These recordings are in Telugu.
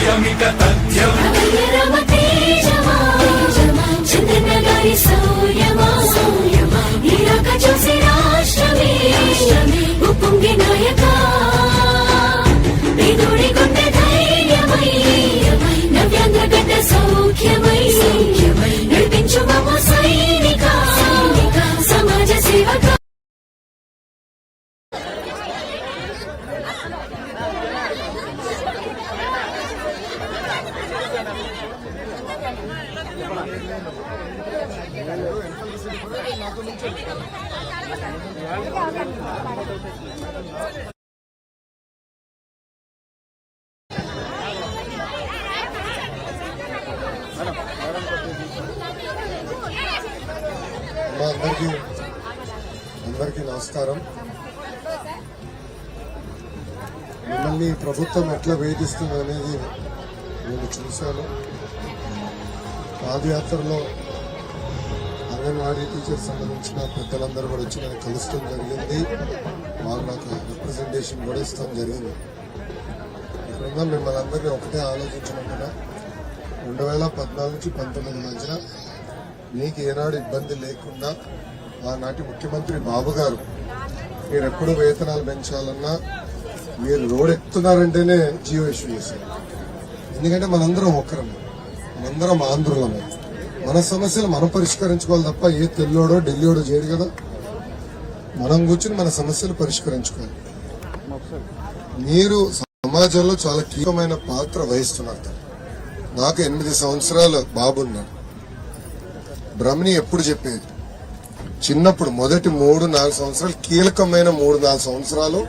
విజయమిక తథ్యం. అందరికీ అందరికీ నమస్కారం. మిమ్మల్ని ప్రభుత్వం ఎట్లా వేధిస్తుంది అనేది నేను చూశాను. పాదయాత్రలో అంగన్వాడీ టీచర్స్ సంబంధించిన పెద్దలందరూ కూడా వచ్చి నేను కలుస్తాం జరిగింది. వాళ్ళు నాకు రిప్రజెంటేషన్ కూడా ఇస్తాం జరిగింది. ఇక్కడ మిమ్మల్ని అందరినీ ఒకటే ఆలోచించమంటున్నా. రెండు వేల పద్నాలుగు నుంచి పంతొమ్మిది మధ్యన మీకు ఏనాడు ఇబ్బంది లేకుండా ఆనాటి ముఖ్యమంత్రి బాబు గారు మీరు ఎప్పుడు వేతనాలు పెంచాలన్నా మీరు రోడ్ ఎక్కుతున్నారంటేనే జియో ఇష్యూ చేశారు. ఎందుకంటే మనందరం ఒకరం మనందరం ఆంధ్రులమే. మన సమస్యలు మనం పరిష్కరించుకోవాలి తప్ప ఏ తెల్లోడో ఢిల్లీడో చేయడు కదా. మనం కూర్చుని మన సమస్యలు పరిష్కరించుకోవాలి. మీరు సమాజంలో చాలా కీలకమైన పాత్ర వహిస్తున్నారు నాకు ఎనిమిది సంవత్సరాలు బాబున్నాడు భ్రమని ఎప్పుడు చెప్పేది? చిన్నప్పుడు మొదటి మూడు నాలుగు సంవత్సరాలు కీలకమైన మూడు నాలుగు సంవత్సరాలు.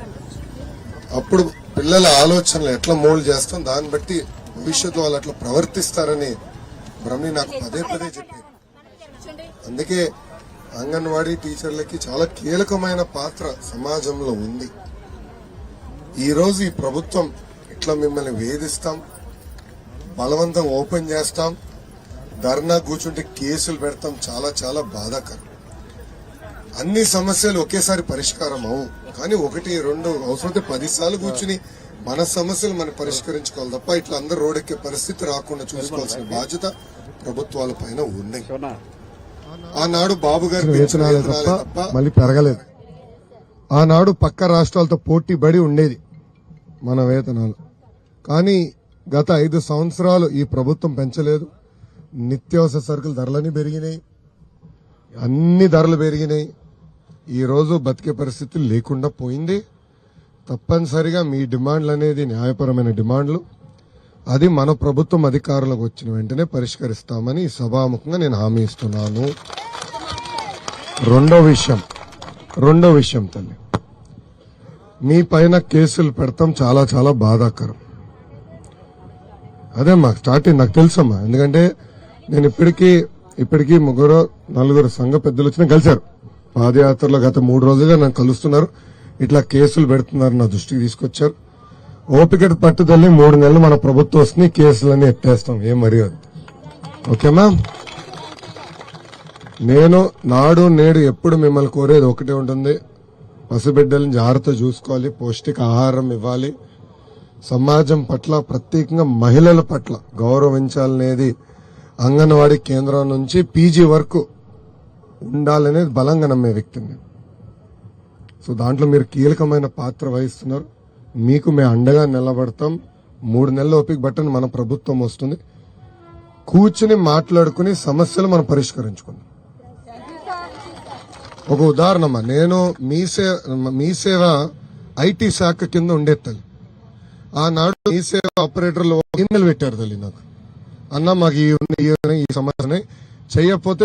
అప్పుడు పిల్లల ఆలోచనలు ఎట్లా మోల్డ్ చేస్తాం? దాన్ని బట్టి భవిష్యత్తు వాళ్ళు అట్లా ప్రవర్తిస్తారని బ్రహ్మని నాకు పదే పదే చెప్పారు. అందుకే అంగన్వాడీ టీచర్లకి చాలా కీలకమైన పాత్ర సమాజంలో ఉంది. ఈరోజు ఈ ప్రభుత్వం ఇట్లా మిమ్మల్ని వేధిస్తాం బలవంతం ఓపెన్ చేస్తాం ధర్నా కూర్చుంటే కేసులు పెడతాం చాలా చాలా బాధాకరం. అన్ని సమస్యలు ఒకేసారి పరిష్కారం అవు కానీ ఒకటి రెండు అవసరమైతే పది సార్లు కూర్చుని మన సమస్యలు మనం పరిష్కరించుకోవాలి తప్ప ఇట్లా అందరూ రోడ్డెక్కే పరిస్థితి రాకుండా చూసుకోవాల్సిన బాధ్యత ప్రభుత్వాల పైన ఉంది ఆనాడు బాబు గారి వేతనాలే తప్ప మళ్ళీ పెరగలేదు. ఆనాడు పక్క రాష్ట్రాలతో పోటీ పడి ఉండేది మన వేతనాలు. కానీ గత ఐదు సంవత్సరాలు ఈ ప్రభుత్వం పెంచలేదు. నిత్యావసర సరుకుల ధరలన్నీ పెరిగినాయి. అన్ని ధరలు పెరిగినాయి. ఈ రోజు బతికే పరిస్థితి లేకుండా పోయింది. తప్పనిసరిగా మీ డిమాండ్లు అనేది న్యాయపరమైన డిమాండ్లు. అది మన ప్రభుత్వం అధికారులకు వచ్చిన వెంటనే పరిష్కరిస్తామని ఈ సభాముఖంగా నేను హామీ ఇస్తున్నాను. రెండో విషయం. రెండో విషయం తల్లి. మీ పైన కేసులు పెడతాం చాలా చాలా బాధాకరం. అదే మాకు స్టార్టింగ్ నాకు తెలుసమ్మా. ఎందుకంటే నేను ఇప్పటికీ ఇప్పటికీ ముగ్గురు నలుగురు సంఘ పెద్దలు వచ్చిన కలిశారు పాదయాత్రలో గత మూడు రోజులుగా నన్ను కలుస్తున్నారు. ఇట్లా కేసులు పెడుతున్నారు నా దృష్టికి తీసుకొచ్చారు. ఓపిక పట్టుదలని మూడు నెలలు మన ప్రభుత్వం వస్తుంది కేసులన్నీ ఎత్తేస్తాం ఏం మర్యాద మ్యామ్? నేను నాడు నేడు ఎప్పుడు మిమ్మల్ని కోరేది ఒకటే ఉంటుంది. పసిబిడ్డలను జాగ్రత్త చూసుకోవాలి పౌష్టిక ఆహారం ఇవ్వాలి. సమాజం పట్ల ప్రత్యేకంగా మహిళల పట్ల గౌరవించాలనేది అంగన్వాడీ కేంద్రం నుంచి పీజీ వరకు ఉండాలనేది బలంగా నమ్మే వ్యక్తిని సో దాంట్లో మీరు కీలకమైన పాత్ర వహిస్తున్నారు. మీకు మేము అండగా నిలబడతాం. మూడు నెలల ఓపిక బట్టని మన ప్రభుత్వం వస్తుంది. కూర్చుని మాట్లాడుకుని సమస్యలు మనం పరిష్కరించుకుందాం. ఒక ఉదాహరణమ్మా. నేను మీ సేవ మీ సేవ ఐటీ శాఖ కింద ఉండే తల్లి. ఆనాడు మీ సేవ ఆపరేటర్లు గిన్నెలు పెట్టారు తల్లి నాకు. అన్న మాకు ఈ సమస్యని ఈ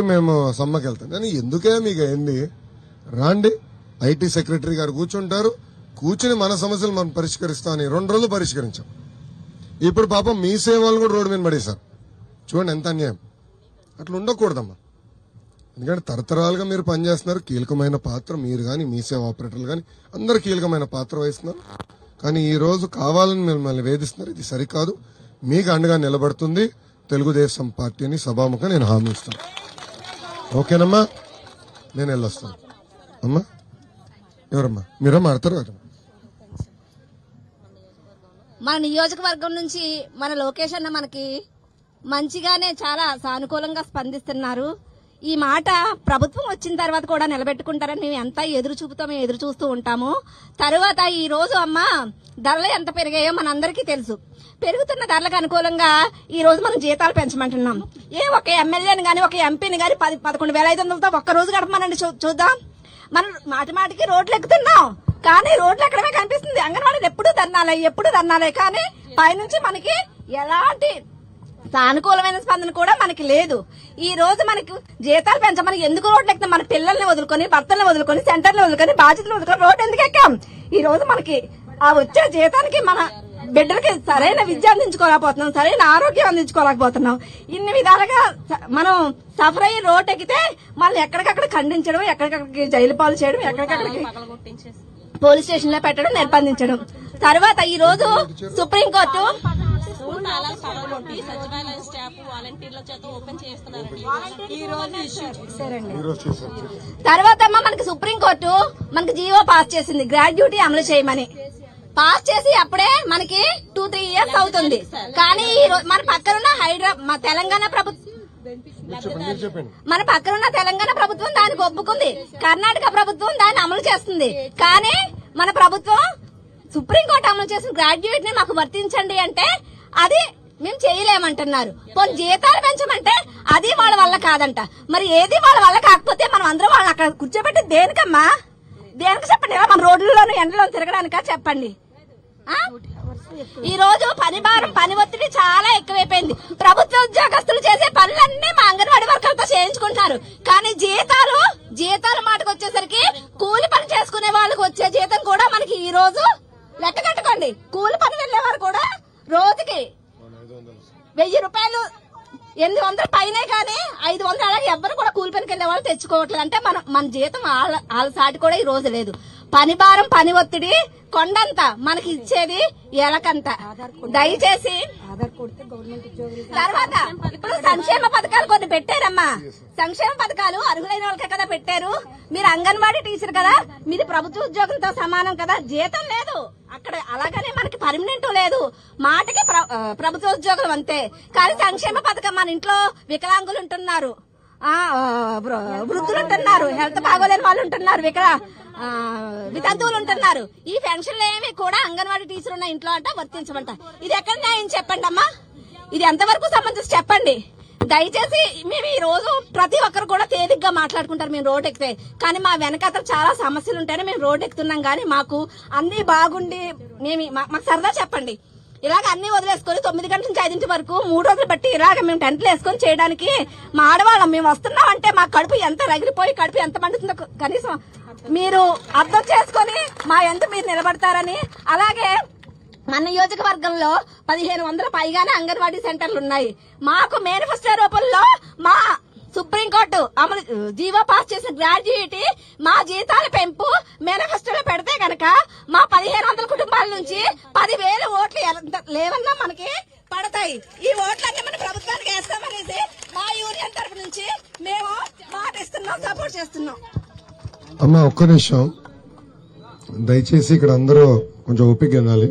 మేము సమ్మకి వెళ్తాం కానీ ఎందుకే మీకు ఏంది? రాండి. ఐటీ సెక్రటరీ గారు కూర్చుంటారు. కూర్చుని మన సమస్యలు మనం పరిష్కరిస్తామని రెండు రోజులు పరిష్కరించాం. ఇప్పుడు పాపం మీ సేవలు కూడా రోడ్డు మీద పడేశారు. చూడండి ఎంత అన్యాయం. అట్లా ఉండకూడదమ్మా. ఎందుకంటే తరతరాలుగా మీరు పనిచేస్తున్నారు. కీలకమైన పాత్ర మీరు కానీ మీ సేవ ఆపరేటర్లు కానీ అందరు కీలకమైన పాత్ర వహిస్తున్నారు. కానీ ఈ రోజు కావాలని మిమ్మల్ని వేధిస్తున్నారు. ఇది సరికాదు. మీకు అండగా నిలబడుతుంది. తెలుగుదేశం పార్టీని సభాముఖం నేను హామీ ఇస్తాను. ఓకేనమ్మా? నేను వెళ్ళొస్తాను. అమ్మా? ఎవరమ్మా? మీరమ్మా అడతారు మన నియోజకవర్గం నుంచి మన లోకేష్ అన్న మనకి మంచిగానే చాలా సానుకూలంగా స్పందిస్తున్నారు. ఈ మాట ప్రభుత్వం వచ్చిన తర్వాత కూడా నిలబెట్టుకుంటారని మేము ఎంత ఎదురు చూపుతో మేము ఎదురు చూస్తూ ఉంటాము తర్వాత ఈ రోజు అమ్మ ధరలు ఎంత పెరిగాయో మనందరికీ తెలుసు. పెరుగుతున్న ధరలకు అనుకూలంగా ఈ రోజు మనం జీతాలు పెంచమంటున్నాం. ఏ ఒక ఎమ్మెల్యేని గాని ఒక ఎంపీని గాని పది పదకొండు వేల ఐదు వందలతో ఒక్క రోజు గడపమనండి చూ- చూద్దాం. మనం మాటి మాటికి రోడ్లు ఎక్కుతున్నాం. కానీ రోడ్లు ఎక్కడమే కనిపిస్తుంది. అంగన్వాడీలు ఎప్పుడు ధర్నాలే ఎప్పుడు ధర్నాలే. కానీ పైనుంచి మనకి ఎలాంటి సానుకూలమైన స్పందన కూడా మనకి లేదు. ఈ రోజు మనకి జీతాలు పెంచమని ఎందుకు రోడ్లు ఎక్కుతాం మన పిల్లల్ని వదులుకొని భర్తల్ని వదులుకొని సెంటర్ని వదులుకొని బాధ్యతలు వదులుకొని రోడ్డు ఎందుకు ఎక్కాం? ఈ రోజు మనకి ఆ వచ్చే జీతానికి మన బిడ్డలకి సరైన విద్య అందించుకోలేకపోతున్నాం సరైన ఆరోగ్యం అందించుకోలేకపోతున్నాం. ఇన్ని విధాలుగా మనం సఫర్ అయ్యి రోడ్ ఎక్కితే మళ్ళీ ఎక్కడికక్కడ ఖండించడం ఎక్కడికక్కడికి జైలు పాలు చేయడం ఎక్కడికక్కడికి పోలీస్ స్టేషన్లో పెట్టడం నిర్బంధించడం. తర్వాత ఈ రోజు సుప్రీంకోర్టు ఈరోజు తర్వాత మనకి సుప్రీంకోర్టు మనకి జీవో పాస్ చేసింది. గ్రాడ్యుటీ అమలు చేయమని. పాస్ చేసి అప్పుడే మనకి టూ త్రీ ఇయర్స్ అవుతుంది. కానీ మన పక్కనున్న హైదరాబాద్ మా తెలంగాణ ప్రభుత్వం మన పక్కనున్న తెలంగాణ ప్రభుత్వం దానికి ఒప్పుకుంది కర్ణాటక ప్రభుత్వం దాన్ని అమలు చేస్తుంది. కానీ మన ప్రభుత్వం సుప్రీంకోర్టు అమలు చేసిన గ్రాడ్యుయేట్ని మాకు వర్తించండి అంటే అది మేము చేయలేమంటున్నారు. పోనీ జీతాలు పెంచమంటే అది వాళ్ళ వల్ల కాదంట. మరి ఏది వాళ్ళ వల్ల కాకపోతే మనం అందరం వాళ్ళని అక్కడ కూర్చోబెట్టి దేనికమ్మా? దేనికి చెప్పండి? మన రోడ్లలోనూ ఎండలో తిరగడానికా చెప్పండి? ఈ రోజు పని భారం పని ఒత్తిడి చాలా ఎక్కువైపోయింది. ప్రభుత్వ ఉద్యోగస్తులు చేసే పనులన్నీ మా అంగన్వాడీ వర్కర్లతో చేయించుకుంటున్నారు. కానీ జీతాలు జీతాల మాటకు వచ్చేసరికి కూలి పని చేసుకునే వాళ్ళకి వచ్చే జీతం కూడా మనకి ఈ రోజు లెక్క కట్టుకోండి కూలి పని వెళ్ళేవారు కూడా రోజుకి వెయ్యి రూపాయలు ఎనిమిది వందల పైనే కానీ ఐదు వందలు అలాగే ఎవ్వరు కూడా కూలి పనికి వెళ్ళే వాళ్ళు తెచ్చుకోవట్లేదు. అంటే మన మన జీతం వాళ్ళ వాళ్ళ సాటి కూడా ఈ రోజు లేదు. పని భారం పని ఒత్తిడి కొండంత మనకి ఇచ్చేది ఎలకంత. దయచేసి తర్వాత ఇప్పుడు సంక్షేమ పథకాలు కొన్ని పెట్టారమ్మా. సంక్షేమ పథకాలు అర్హులైన వాళ్ళకే కదా పెట్టారు. మీరు అంగన్వాడీ టీచర్ కదా మీది ప్రభుత్వ ఉద్యోగంతో సమానం కదా. జీతం లేదు. అక్కడ అలాగనే మనకి పర్మనెంట్ లేదు. మాటకి ప్రభుత్వ ఉద్యోగం అంతే. కానీ సంక్షేమ పథకం మన ఇంట్లో వికలాంగులు ఉంటున్నారు. వృద్ధులు ఉంటున్నారు హెల్త్ బాగోలేని వాళ్ళు ఉంటున్నారు వికలా వితంతువులు ఉంటున్నారు. ఈ పెన్షన్లు ఏమి కూడా అంగన్వాడీ టీచర్ ఉన్న ఇంట్లో అంట వర్తించమంట. ఇది ఎక్కడ న్యాయం చెప్పండి అమ్మా? ఇది ఎంతవరకు సంబంధించి చెప్పండి? దయచేసి మేము ఈ రోజు ప్రతి ఒక్కరు కూడా తేలిగ్గా మాట్లాడుకుంటారు మేము రోడ్ ఎక్కితే. కానీ మా వెనకాతలు చాలా సమస్యలు ఉంటాయని మేము రోడ్ ఎక్కుతున్నాం. కానీ మాకు అన్ని బాగుండి మేము మా- మాకు సరదా చెప్పండి. ఇలాగ అన్ని వదిలేసుకొని తొమ్మిది గంటల నుంచి ఐదింటి వరకు మూడు రోజులు బట్టి ఇలాగ మేము టెంట్లు వేసుకొని చేయడానికి మా ఆడవాళ్ళం. మేము వస్తున్నాం అంటే మా కడుపు ఎంత రగిలిపోయి కడుపు ఎంత మండుతుందో కనీసం మీరు అర్థం చేసుకొని మా ఎంత మీరు నిలబడతారని. అలాగే మన నియోజకవర్గంలో పదిహేను వందల పైగానే అంగన్వాడీ సెంటర్లు ఉన్నాయి. మాకు మేనిఫెస్టో రూపంలో మా సుప్రీంకోర్టు అమలు జీవో పాస్ చేసిన గ్రాడ్యుయేటీ మా జీతాల పెంపు మేనిఫెస్టోలో పెడితే గనక మా పదిహేను వందల కుటుంబాల నుంచి పదివేల ఓట్లు లేవన్నా మనకి పడతాయి. ఈ ఓట్లన్నీ మన ప్రభుత్వానికి వేస్తామనేసి మా యూనియన్ తరఫు నుంచి మేము మాట ఇస్తున్నాం సపోర్ట్ చేస్తున్నాం. అమ్మ ఒక్క నిమిషం. దయచేసి ఇక్కడ అందరూ కొంచెం ఓపిక వినాలి.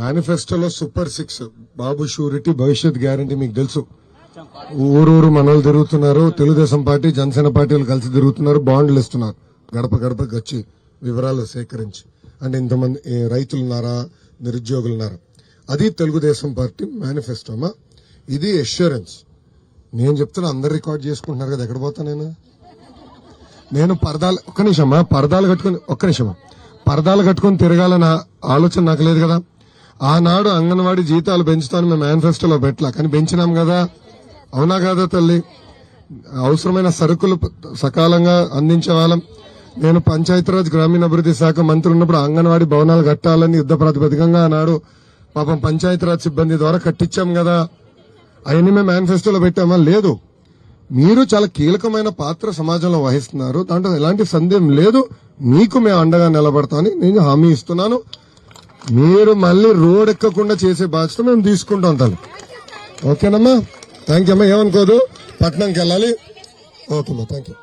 మేనిఫెస్టోలో సూపర్ సిక్స్ బాబు షూరిటీ భవిష్యత్ గ్యారంటీ మీకు తెలుసు. ఊరూరు మనలు తిరుగుతున్నారు తెలుగుదేశం పార్టీ జనసేన పార్టీలు కలిసి తిరుగుతున్నారు బాండ్లు ఇస్తున్నారు. గడప గడపకి వచ్చి వివరాలు సేకరించి. అంటే ఇంతమంది ఏ, రైతులున్నారా నిరుద్యోగులున్నారా? అది తెలుగుదేశం పార్టీ మేనిఫెస్టోమా ఇది ఎష్యూరెన్స్ నేను చెప్తున్నా అందరు రికార్డ్ చేసుకుంటున్నారు కదా ఎక్కడ పోతా నేను? నేను పరదాలు ఒక్క నిమిషమా పరదాలు కట్టుకుని ఒక్క నిమిషమా పరదాలు కట్టుకుని తిరగాలన్న ఆలోచన నాకు లేదు కదా. ఆనాడు అంగన్వాడీ జీతాలు పెంచుతాను మేము మేనిఫెస్టోలో పెట్టలా. కానీ పెంచినాం కదా. అవునా కాదా తల్లి? అవసరమైన సరుకులు సకాలంగా అందించే వాళ్ళం. నేను పంచాయతీరాజ్ గ్రామీణాభివృద్ధి శాఖ మంత్రి ఉన్నప్పుడు అంగన్వాడీ భవనాలు కట్టాలని యుద్ధ ప్రాతిపదికంగా ఆనాడు పాపం పంచాయతీరాజ్ సిబ్బంది ద్వారా కట్టించాం కదా. అవన్నీ మేము మేనిఫెస్టోలో పెట్టామా? లేదు. మీరు చాలా కీలకమైన పాత్ర సమాజంలో వహిస్తున్నారు. దాంట్లో ఎలాంటి సందేహం లేదు. మీకు మేము అండగా నిలబడతామని నేను హామీ ఇస్తున్నాను. మీరు మళ్ళీ రోడ్ ఎక్కకుండా చేసే బాధ్యత మేము తీసుకుంటాం తను ఓకేనమ్మా? థ్యాంక్ యూ అమ్మా ఏమనుకోదు. పట్నంకి వెళ్ళాలి ఓకేమ్మా థ్యాంక్ యూ